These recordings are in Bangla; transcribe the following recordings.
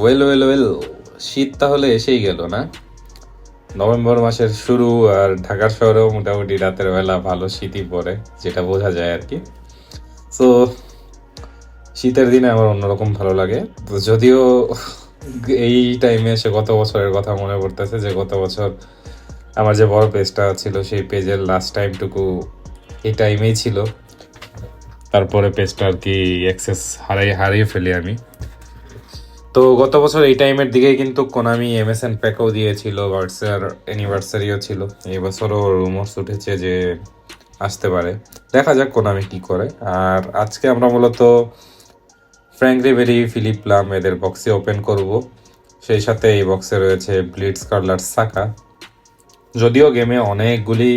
ওয়েল ওয়েল ওয়েল শীত তাহলে এসেই গেল, না? নভেম্বর মাসের শুরু আর ঢাকার শহরেও মোটামুটি রাতের বেলা ভালো শীতই পড়ে, যেটা বোঝা যায় আর কি। তো শীতের দিনে আমার অন্যরকম ভালো লাগে। তো যদিও এই টাইমে এসে গত বছরের কথা মনে পড়তেছে যে গত বছর আমার যে বড় পেজটা ছিল, সেই পেজের লাস্ট টাইমটুকু এই টাইমেই ছিল। তারপরে পেজটা আর কি অ্যাক্সেস হারাই, হারিয়ে ফেলি আমি। তো গত বছর এই টাইমের দিকে কিন্তু কোনামি এম এস এন প্যাকও দিয়েছিল বার্সের অ্যানিভার্সারিও ছিল। এবছরও বছরও রুমর্স উঠেছে যে আসতে পারে। দেখা যাক কোনামি কি করে। আর আজকে আমরা মূলত ফ্র্যাঙ্ক রিবেরি ফিলিপ লাম এদের বক্সে ওপেন করব। সেই সাথে এই বক্সে রয়েছে ব্লিডস কার্লার সাকা যদিও গেমে অনেকগুলি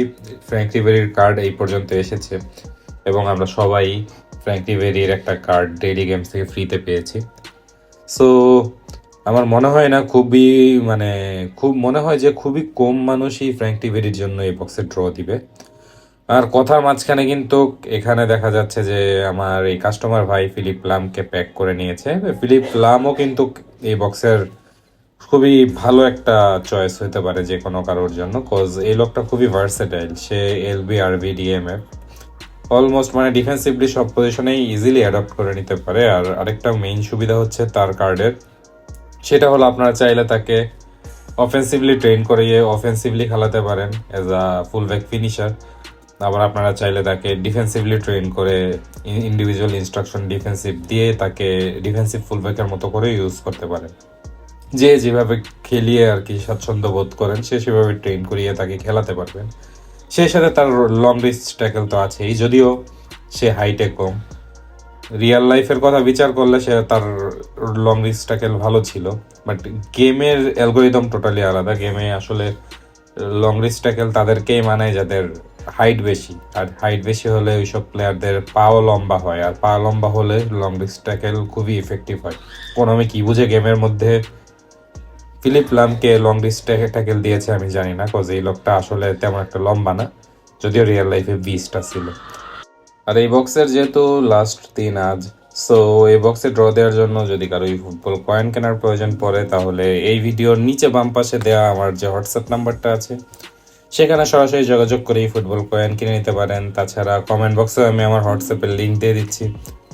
ফ্র্যাঙ্ক রিবেরির কার্ড এই পর্যন্ত এসেছে এবং আমরা সবাই ফ্র্যাঙ্ক রিবেরির একটা কার্ড ডেইলি গেমস থেকে ফ্রিতে পেয়েছি। সো আমার মনে হয় না খুবই মানে খুব, মনে হয় যে খুবই কম মানুষই ফ্র্যাঙ্ক টিভেরির জন্য এই বক্সে ড্র দিবে। আর কথার মাঝখানে কিন্তু এখানে দেখা যাচ্ছে যে আমার এই কাস্টমার ভাই ফিলিপ লামকে প্যাক করে নিয়েছে। ফিলিপ লামও কিন্তু এই বক্সের খুবই ভালো একটা চয়েস হতে পারে যে কোনো কারোর জন্য কজ এই লোকটা খুবই ভার্সেটাইল সে এলবি আরবি ডিএমএফ অলমোস্ট মানে ডিফেন্সিভলি সব পজিশনেই ইজিলি অ্যাডপ্ট করে নিতে পারে। আর আরেকটা মেইন সুবিধা হচ্ছে তার কার্ডের সেটা হলো আপনারা চাইলে তাকে অফেন্সিভলি ট্রেন করিয়ে অফেন্সিভলি খেলাতে পারেন as a full back finisher আবার আপনারা চাইলে তাকে ডিফেন্সিভলি ট্রেন করে ইন্ডিভিজুয়াল ইনস্ট্রাকশন ডিফেন্সিভ দিয়ে তাকে ডিফেন্সিভ ফুল ব্যাকের মতো করে ইউজ করতে পারেন। যে যেভাবে খেলিয়ে আর কি স্বাচ্ছন্দ্য বোধ করেন, সে সেভাবে ট্রেন করিয়ে তাকে খেলাতে পারবেন। সেই সাথে তার লং রিস্ট ট্যাকেল তো আছেই, যদিও সে হাইটে কম। রিয়াল লাইফের কথা বিচার করলে সে তার লং রিস্ট ট্যাকেল ভালো ছিল বাট গেমের অ্যালগোরিদম টোটালি আলাদা। গেমে আসলে লং রিস্ট ট্যাকেল তাদেরকেই মানায় যাদের হাইট বেশি, আর হাইট বেশি হলে ওইসব প্লেয়ারদের পাও লম্বা হয়, আর পা লম্বা হলে লং রিস্ট ট্যাকেল খুবই ইফেক্টিভ হয়। কোন আমি কি বুঝে গেমের মধ্যে ফিলিপ লামকে লং রিস্ট ট্যাকেল দিয়েছে, আমি জানি না কজ এই লোকটা আসলে তেমন একটা লম্বা না, যদিও রিয়েল লাইফে বিশটা ছিল। আর এই বক্সের যেহেতু লাস্ট তিন আজ সো এই বক্সে ড্র দেওয়ার জন্য যদি কারও এই ফুটবল কয়েন কেনার প্রয়োজন পড়ে, তাহলে এই ভিডিওর নিচে বাম পাশে দেওয়া আমার যে হোয়াটসঅ্যাপ নাম্বারটা আছে, সেখানে সরাসরি যোগাযোগ করে এই ফুটবল কয়েন কিনে নিতে পারেন। তাছাড়া কমেন্ট বক্সে আমি আমার হোয়াটসঅ্যাপের লিঙ্ক দিয়ে দিচ্ছি,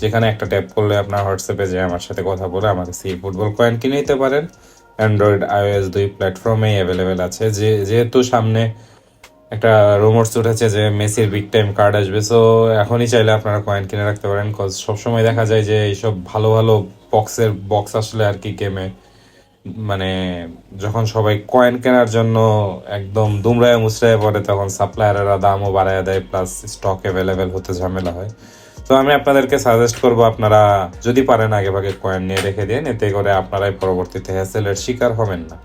যেখানে একটা ট্যাপ করলে আপনার হোয়াটসঅ্যাপে যে আমার সাথে কথা বলে আমার কাছে এই ফুটবল কয়েন কিনে নিতে পারেন। অ্যান্ড্রয়েড আইওএস দুই প্ল্যাটফর্মেই অ্যাভেলেবেল আছে। যে, যেহেতু সামনে একটা রুমোর্স উঠেছে যে মেসির বিগ টাইম কার্ড আসবে সো এখনই চাইলে আপনারা কয়েন কিনে রাখতে পারেন কজ সবসময় দেখা যায় যে এইসব ভালো ভালো বক্সের বক্স আসলে আর কি গেমে মানে যখন সবাই কয়েন কেনার জন্য একদম দুমড়ায় মুচড়ায় পড়ে, তখন সাপ্লায়ারেরা দামও বাড়ায় দেয় প্লাস স্টক অ্যাভেলেবেল হতে ঝামেলা হয়। তো আমি আপনাদেরকে সাজেস্ট করব, আপনারা যদি পারেন আগে ভাগে কয়েন নিয়ে রেখে দিন, এতে করে আপনারাই পরবর্তীতে হ্যাসেলের শিকার হবেন না।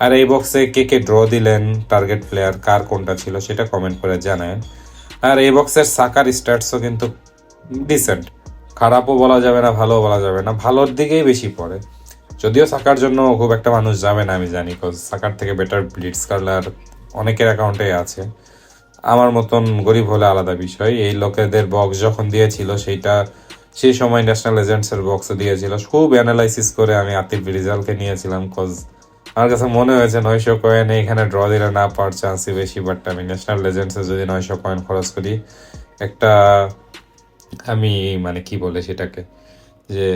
আর এই বক্সে কে কে ড্র দিলেন টার্গেট প্লেয়ার কার কোনটা ছিল সেটা কমেন্ট করে জানান আর এই বক্সের সাকার স্টার্টসও কিন্তু ডিসেন্ট খারাপও বলা যাবে না, ভালোও বলা যাবে না, ভালোর দিকেই বেশি পড়ে। যদিও সাকার জন্য খুব একটা মানুষ যাবে না, আমি জানি সাকার থেকে বেটার ব্লিডস কার্লার অনেকের অ্যাকাউন্টে আছে। আমার মতন গরিব হলে আলাদা বিষয়। এই লোকেদের বক্স যখন দিয়েছিল, সেইটা সেই সময় ন্যাশনাল এজেন্টসের বক্সও দিয়েছিল। খুব অ্যানালাইসিস করে আমি আতিফ রিজালকে নিয়েছিলাম কজ আমার কাছে মনে হয়েছে নয়শো কয়েন এখানে ড্র দিলে না পাওয়ার চান্সই বেশি বাট আমি ন্যাশনাল লেজেন্ডসে যদি নয়শো কয়েন খরচ করি, একটা আমি মানে কি বলে সেটাকে, যে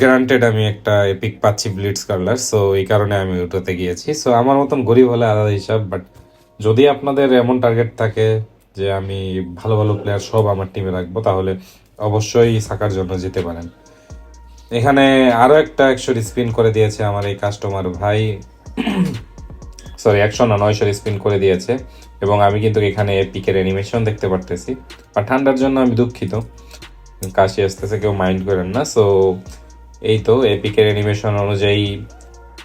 গ্রান্টেড আমি একটা এপিক পাচ্ছি ব্লিডস কার্লার সো এই কারণে আমি ওটাতে গিয়েছি। সো আমার মতন গরিব হলে আলাদা হিসাব বাট যদি আপনাদের এমন টার্গেট থাকে যে আমি ভালো ভালো প্লেয়ার সব আমার টিমে রাখব, তাহলে অবশ্যই সাকার জন্য যেতে পারেন। এখানে আরও একটা একশো স্পিন করে দিয়েছে আমার এই কাস্টমার ভাই। সরি একশো না, নয়শো স্পিন করে দিয়েছে। এবং আমি কিন্তু এখানে পিকের অ্যানিমেশন দেখতে পারতেছি। আর ঠান্ডার জন্য আমি দুঃখিত। কাশি আসতেছে, কেউ মাইন্ড করেন না। সো এই তো এপিকের অ্যানিমেশন অনুযায়ী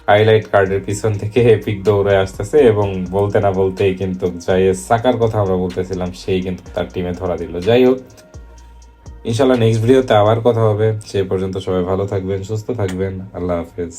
হাইলাইট কার্ডের পিছন থেকে এপিক দৌড়ে আসতেছে এবং বলতে না বলতেই কিন্তু যাই সাকার কথা আমরা বলতেছিলাম, সেই কিন্তু তার টিমে ধরা দিল। যাই হোক ইনশাল্লাহ নেক্সট ভিডিওতে আবার কথা হবে। সে পর্যন্ত সবাই ভালো থাকবেন, সুস্থ থাকবেন। আল্লাহ হাফেজ।